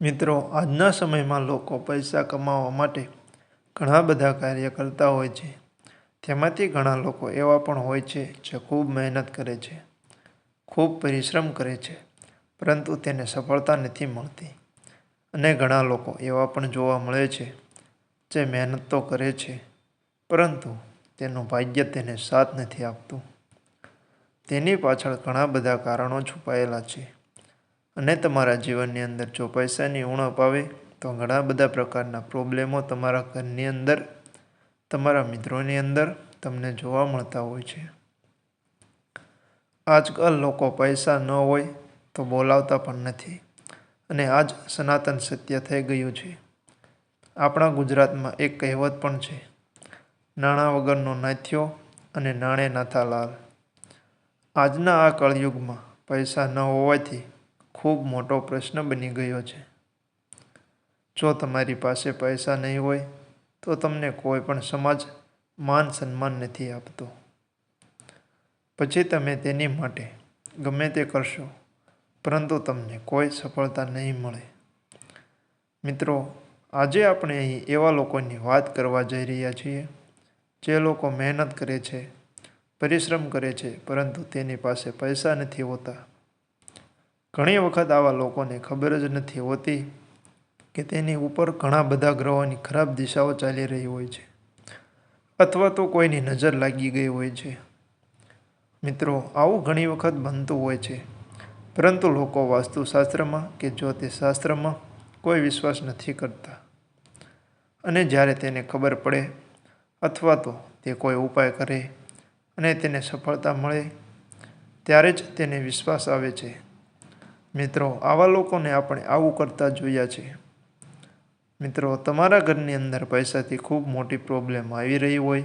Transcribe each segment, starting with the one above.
મિત્રો, આજના સમયમાં લોકો પૈસા કમાવા માટે ઘણા બધા કાર્ય કરતા હોય છે. તેમાંથી ઘણા લોકો એવા પણ હોય છે જે ખૂબ મહેનત કરે છે, ખૂબ પરિશ્રમ કરે છે, પરંતુ તેને સફળતા નથી મળતી. અને ઘણા લોકો એવા પણ જોવા મળે છે જે મહેનત તો કરે છે, પરંતુ તેનું ભાગ્ય તેને સાથ નથી આપતું. તેની પાછળ ઘણા બધા કારણો છુપાયેલા છે. અને તમારા જીવનની અંદર જો પૈસાની ઉણપ આવે, તો ઘણા બધા પ્રકારના પ્રોબ્લેમો તમારા ઘરની અંદર, તમારા મિત્રોની અંદર તમને જોવા મળતા હોય છે. આજકાલ લોકો પૈસા ન હોય તો બોલાવતા પણ નથી અને આજ સનાતન સત્ય થઈ ગયું છે. આપણા ગુજરાતમાં એક કહેવત પણ છે, નાણાં વગરનો નાથ્યો અને નાણે નાથા લાલ. આજના આ કળયુગમાં પૈસા ન હોવાથી ખૂબ મોટો પ્રશ્ન બની ગયો છે. જો તમારી પાસે પૈસા નહીં હોય, તો તમને કોઈ પણ સમાજ માન સન્માન નથી આપતો. પછી તમે તેની માટે ગમે તે કરશો, પરંતુ તમને કોઈ સફળતા નહીં મળે. મિત્રો, આજે આપણે અહીં એવા લોકોની વાત કરવા જઈ રહ્યા છીએ, જે લોકો મહેનત કરે છે, પરિશ્રમ કરે છે, પરંતુ તેની પાસે પૈસા નથી હોતા. ઘણી વખત આવા લોકોને ખબર જ નથી હોતી કે તેની ઉપર ઘણા બધા ગ્રહોની ખરાબ દિશાઓ ચાલી રહી હોય છે અથવા તો કોઈની નજર લાગી ગઈ હોય છે. મિત્રો, આવું ઘણી વખત બનતું હોય છે. પરંતુ લોકો વાસ્તુશાસ્ત્રમાં કે જ્યોતિષશાસ્ત્રમાં કોઈ વિશ્વાસ નથી કરતા અને જ્યારે તેને ખબર પડે અથવા તો તે કોઈ ઉપાય કરે અને તેને સફળતા મળે, ત્યારે જ તેને વિશ્વાસ આવે છે. મિત્રો, આવા લોકોને આપણે આવું કરતા જોયા છે. મિત્રો, તમારા ઘરની અંદર પૈસાથી ખૂબ મોટી પ્રોબ્લેમ આવી રહી હોય.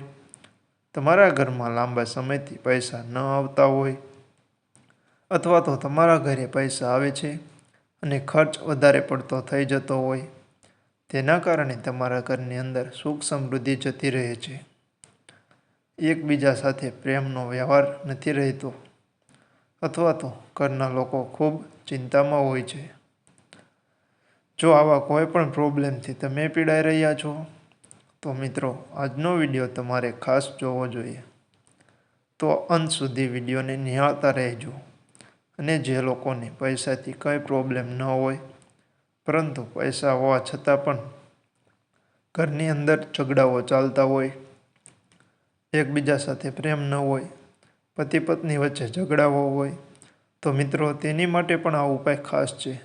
તમારા ઘરમાં લાંબા સમયથી પૈસા ન આવતા હોય. અથવા તો તમારા ઘરે પૈસા આવે છે અને ખર્ચ વધારે પડતો થઈ જતો હોય. તેના કારણે તમારા ઘરની અંદર સુખ સમૃદ્ધિ જતી રહે છે. એકબીજા સાથે પ્રેમનો વ્યવહાર નથી રહેતો. અથવા તો ઘરના લોકો ખૂબ ચિંતામાં હોય છે. જો આવા કોઈ પણ પ્રોબ્લેમથી તમે પીડાઈ રહ્યા છો, તો મિત્રો, આજનો વીડિયો તમારે ખાસ જોવો જોઈએ. તો અંત સુધી વિડીયોને નિહાળતા રહેજો અને જે લોકોને પૈસાથી કંઈ પ્રોબ્લેમ ન હોય, પરંતુ પૈસા હોવા છતાં પણ ઘરની અંદર ઝઘડાઓ ચાલતા હોય, એકબીજા સાથે પ્રેમ ન હોય પતિ પત્ની વચ્ચે ઝઘડાઓ હોય, તો મિત્રો તેની માટે પણ આ ઉપાય ખાસ છે.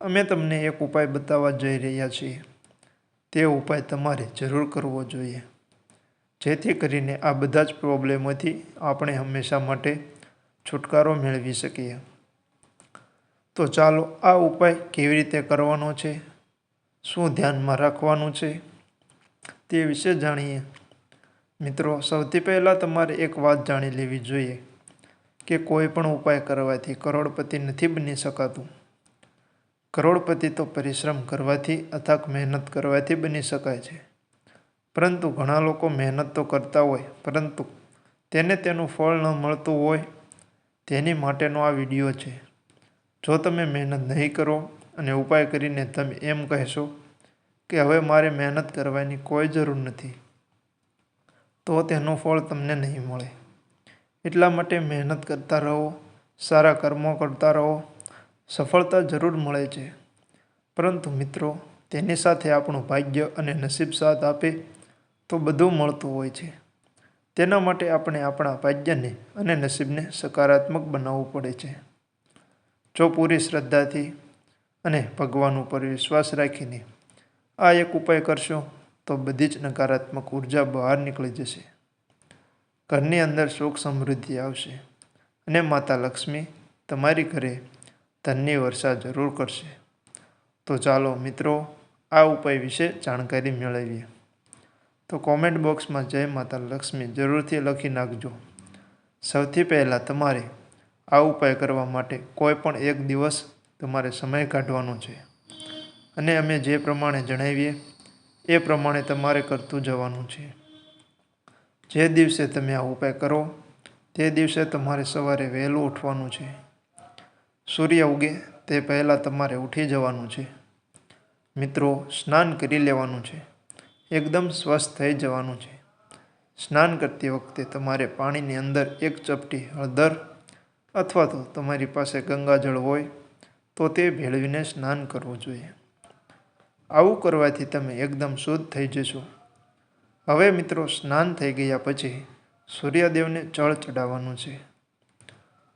અમે તમને એક ઉપાય બતાવવા જઈ રહ્યા છીએ. તે ઉપાય તમારે જરૂર કરવો જોઈએ. જેથી કરીને આ બધા જ પ્રોબ્લેમોથી આપણે હંમેશા માટે છુટકારો મેળવી શકીએ. તો ચાલો, આ ઉપાય કેવી રીતે કરવાનો છે? શું ધ્યાનમાં રાખવાનું છે? તે વિશે જાણીએ. મિત્રો, સૌથી પહેલાં તમારે એક વાત જાણી લેવી જોઈએ કે કોઈ પણ ઉપાય કરવાથી કરોડપતિ નથી બની શકાતું. કરોડપતિ તો પરિશ્રમ કરવાથી અથાક મહેનત કરવાથી બની શકાય છે. પરંતુ ઘણા લોકો મહેનત તો કરતા હોય, પરંતુ તેને તેનું ફળ ન મળતું હોય તેની માટેનો આ વીડિયો છે. જો તમે મહેનત નહીં કરો અને ઉપાય કરીને તમે એમ કહેશો કે હવે મારે મહેનત કરવાની કોઈ જરૂર નથી તો તેનું ફળ તમને નહીં મળે. એટલા માટે મહેનત કરતા રહો, સારા કર્મો કરતા રહો, સફળતા જરૂર મળે છે. પરંતુ મિત્રો, તેની સાથે આપણું ભાગ્ય અને નસીબ સાથ આપે તો બધું મળતું હોય છે. તેના માટે આપણે આપણા ભાગ્યને અને નસીબને સકારાત્મક બનાવવું પડે છે. જો પૂરી શ્રદ્ધાથી અને ભગવાન ઉપર વિશ્વાસ રાખીને આ એક ઉપાય કરશો તો બધી જ નકારાત્મક ઊર્જા બહાર નીકળી જશે. ઘરની અંદર સુખ સમૃદ્ધિ આવશે અને માતા લક્ષ્મી તમારી ઘરે ધનની વર્ષા જરૂર કરશે. તો ચાલો મિત્રો, આ ઉપાય વિશે જાણકારી મેળવીએ. તો કોમેન્ટ બોક્સમાં જય માતા લક્ષ્મી જરૂરથી લખી નાખજો. સૌથી પહેલાં તમારે આ ઉપાય કરવા માટે કોઈ પણ એક દિવસ તમારે સમય કાઢવાનો છે. અને અમે જે પ્રમાણે જણાવીએ એ પ્રમાણે તમારે કરતું જવાનું છે. જે દિવસે તમે આ ઉપાય કરો, તે દિવસે તમારે સવારે વહેલું ઉઠવાનું છે. સૂર્ય ઉગે તે પહેલાં તમારે ઉઠી જવાનું છે. મિત્રો, સ્નાન કરી લેવાનું છે. એકદમ સ્વસ્થ થઈ જવાનું છે. સ્નાન કરતી વખતે તમારે પાણીની અંદર એક ચપટી હળદર અથવા તો તમારી પાસે ગંગાજળ હોય, તો તે ભેળવીને સ્નાન કરવું જોઈએ. આવું કરવાથી તમે એકદમ શુદ્ધ થઈ જશો. હવે મિત્રો સ્નાન થઈ ગયા પછી સૂર્યદેવને જળ ચડાવવાનું છે.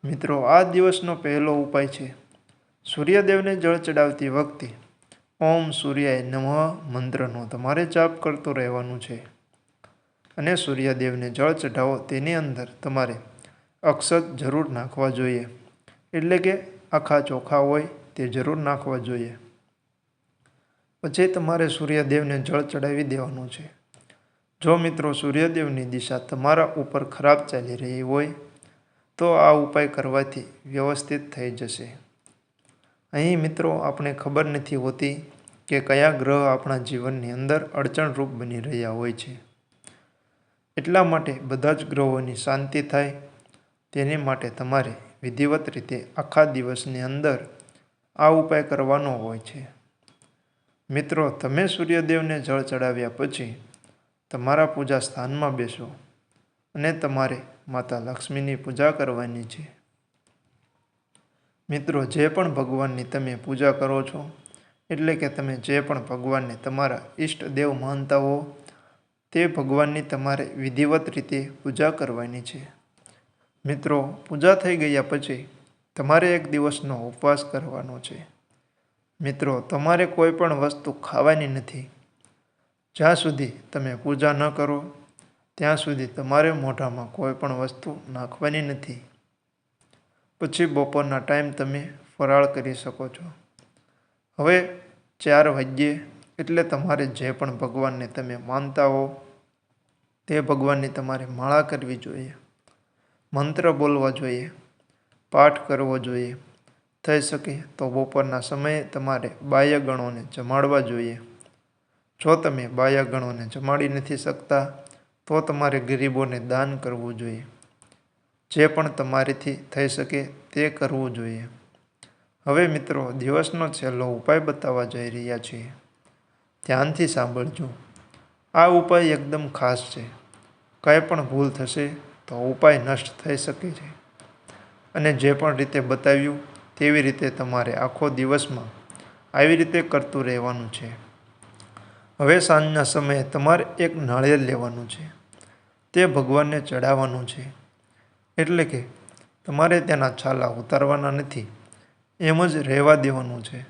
મિત્રો, આ દિવસનો પહેલો ઉપાય છે. સૂર્યદેવને જળ ચડાવતી વખતે ઓમ સૂર્યાય નમઃ મંત્રનો તમારે જાપ કરતો રહેવાનું છે. અને સૂર્યદેવને જળ ચઢાવો તેની અંદર તમારે અક્ષત જરૂર નાખવા જોઈએ. એટલે કે આખા ચોખા હોય તે જરૂર નાખવા જોઈએ. પછી તમારે સૂર્યદેવને જળ ચડાવી દેવાનું છે. જો મિત્રો સૂર્યદેવની દિશા તમારા ઉપર ખરાબ ચાલી રહી હોય, તો આ ઉપાય કરવાથી વ્યવસ્થિત થઈ જશે. અહીં મિત્રો આપણે ખબર નથી હોતી કે કયા ગ્રહ આપણા જીવનની અંદર અડચણરૂપ બની રહ્યા હોય છે. એટલા માટે બધા જ ગ્રહોની શાંતિ થાય, તેને માટે તમારે વિધિવત રીતે આખા દિવસની અંદર આ ઉપાય કરવાનો હોય છે. મિત્રો, તમે સૂર્યદેવને જળ ચડાવ્યા પછી તમારા પૂજા સ્થાનમાં બેસો અને તમારે માતા લક્ષ્મીની પૂજા કરવાની છે. મિત્રો, જે પણ ભગવાનની તમે પૂજા કરો છો, એટલે કે તમે જે પણ ભગવાનને તમારા ઈષ્ટદેવ માનતા હો, તે ભગવાનની તમારે વિધિવત રીતે પૂજા કરવાની છે. મિત્રો, પૂજા થઈ ગયા પછી તમારે એક દિવસનો ઉપવાસ કરવાનો છે. મિત્રો, તમારે કોઈ પણ વસ્તુ ખાવાની નથી. જ્યાં સુધી તમે પૂજા ન કરો, ત્યાં સુધી તમારે મોઢામાં કોઈ પણ વસ્તુ નાખવાની નથી. પછી બપોરના ટાઈમ તમે ફરાળ કરી શકો છો. હવે ચાર વાગ્યે એટલે તમારે જે પણ ભગવાનને તમે માનતા હો, તે ભગવાનની તમારે માળા કરવી જોઈએ. મંત્ર બોલવા જોઈએ, પાઠ કરવો જોઈએ. થઈ શકે, તો બપોરના સમયે તમારે બાહ્યગણોને જમાડવા જોઈએ. જો તમે બાહ્યગણોને જમાડી નથી શકતા, તો તમારે ગરીબોને દાન કરવું જોઈએ. જે પણ તમારીથી થઈ શકે તે કરવું જોઈએ. હવે મિત્રો, દિવસનો છેલ્લો ઉપાય બતાવવા જઈ રહ્યા છીએ. ધ્યાનથી સાંભળજો. આ ઉપાય એકદમ ખાસ છે. કંઈ પણ ભૂલ થશે, તો ઉપાય નષ્ટ થઈ શકે છે. અને જે પણ રીતે બતાવ્યું તેવી રીતે તમારે આખો દિવસમાં આવી રીતે કરતું રહેવાનું છે? હવે સાંજના સમયે તમારે એક નાળિયેર લેવાનું છે. તે ભગવાનને ચડાવવાનું છે. એટલે કે તમારે તેના છાલા ઉતારવાના નથી, એમ જ રહેવા દેવાનું છે.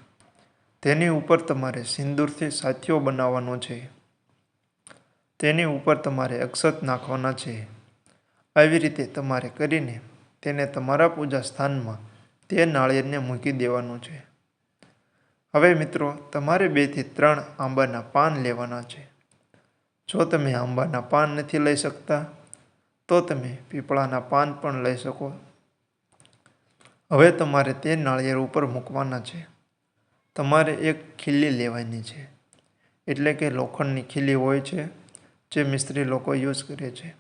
તેની ઉપર તમારે સિંદૂરથી સાથીઓ બનાવવાનો છે. તેની ઉપર તમારે અક્ષત નાખવાના છે. આવી રીતે તમારે કરીને તેને તમારા પૂજા સ્થાનમાં તે નાળિયેરને મૂકી દેવાનું છે. હવે મિત્રો, તમારે બેથી ત્રણ આંબાના પાન લેવાના છે. જો તમે આંબાના પાન નથી લઈ શકતા, તો તમે પીપળાના પાન પણ લઈ શકો. હવે તમારે તે નાળિયેર ઉપર મૂકવાના છે. તમારે એક ખીલી લેવાની છે. એટલે કે લોખંડની ખીલી હોય છે, જે મિસ્ત્રી લોકો યુઝ કરે છે.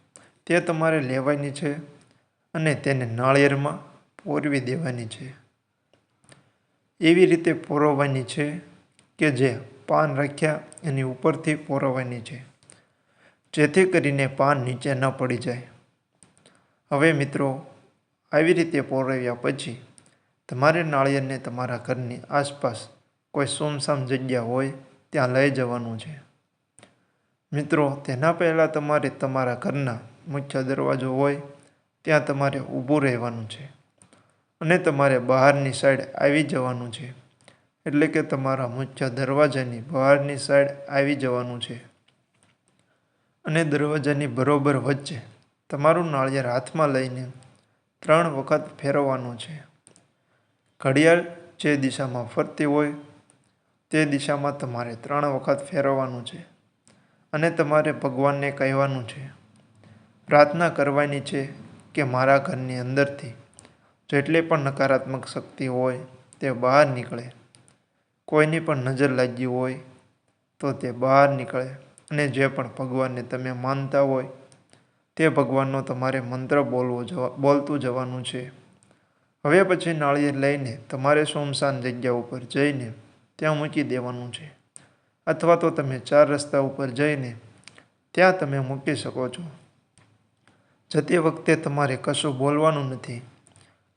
તે તમારે લેવાની છે અને તેને નાળિયેરમાં પોરવી દેવાની છે. એવી રીતે પોરવવાની છે કે જે પાન રાખ્યા એની ઉપરથી પોરવવાની છે. જેથી કરીને પાન નીચે ન પડી જાય. હવે મિત્રો, આવી રીતે પોરવ્યા પછી તમારે નાળિયેરને તમારા ઘરની આસપાસ કોઈ સુમસામ જગ્યા હોય ત્યાં લઈ જવાનું છે. મિત્રો, તેના પહેલાં તમારે તમારા ઘરના મુખ્ય દરવાજો હોય ત્યાં તમારે ઊભું રહેવાનું છે. અને તમારે બહારની સાઈડ આવી જવાનું છે. એટલે કે તમારા મુખ્ય દરવાજાની બહારની સાઈડ આવી જવાનું છે. અને દરવાજાની બરોબર વચ્ચે તમારું નાળિયેર હાથમાં લઈને ત્રણ વખત ફેરવવાનું છે. ઘડિયાળ જે દિશામાં ફરતી હોય તે દિશામાં તમારે ત્રણ વખત ફેરવવાનું છે અને તમારે ભગવાનને કહેવાનું છે. પ્રાર્થના કરવાની છે કે મારા ઘરની અંદરથી જેટલી પણ નકારાત્મક શક્તિ હોય તે બહાર નીકળે. કોઈની પણ નજર લાગી હોય તો તે બહાર નીકળે. અને જે પણ ભગવાનને તમે માનતા હોય તે ભગવાનનો તમારે મંત્ર બોલવો જવા, બોલતું જવાનું છે. હવે પછી નાળિયેર લઈને તમારે સોમસાન જગ્યા ઉપર જઈને ત્યાં મૂકી દેવાનું છે. અથવા તો તમે ચાર રસ્તા ઉપર જઈને ત્યાં તમે મૂકી શકો છો. જતી વખતે તમારે કશું બોલવાનું નથી.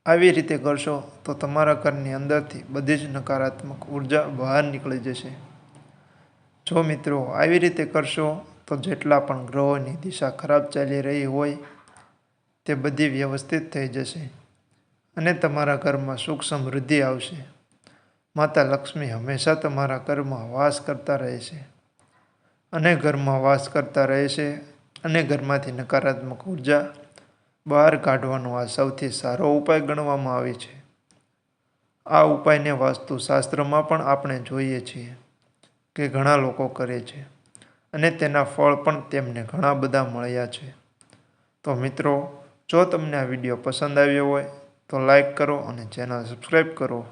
આવી રીતે કરશો તો તમારા ઘરની અંદરથી બધી જ નકારાત્મક ઊર્જા બહાર નીકળી જશે. જો મિત્રો આવી રીતે કરશો તો જેટલા પણ ગ્રહોની દિશા ખરાબ ચાલી રહી હોય તે બધી વ્યવસ્થિત થઈ જશે અને તમારા ઘરમાં સુખ સમૃદ્ધિ આવશે. માતા લક્ષ્મી હંમેશા તમારા ઘરમાં વાસ કરતા રહે છે અને ઘરમાં વાસ કરતા રહે છે અને ઘરમાંથી નકારાત્મક ઊર્જા બહાર કાઢવાનો આ સૌથી સારો ઉપાય ગણવામાં આવે છે. આ ઉપાયને વાસ્તુશાસ્ત્રમાં પણ આપણે જોઈએ છીએ કે ઘણા લોકો કરે છે અને તેના ફળ પણ તેમને ઘણા બધા મળ્યા છે. તો મિત્રો, જો તમને આ વીડિયો પસંદ આવ્યો હોય તો લાઈક કરો અને ચેનલ સબસ્ક્રાઈબ કરો.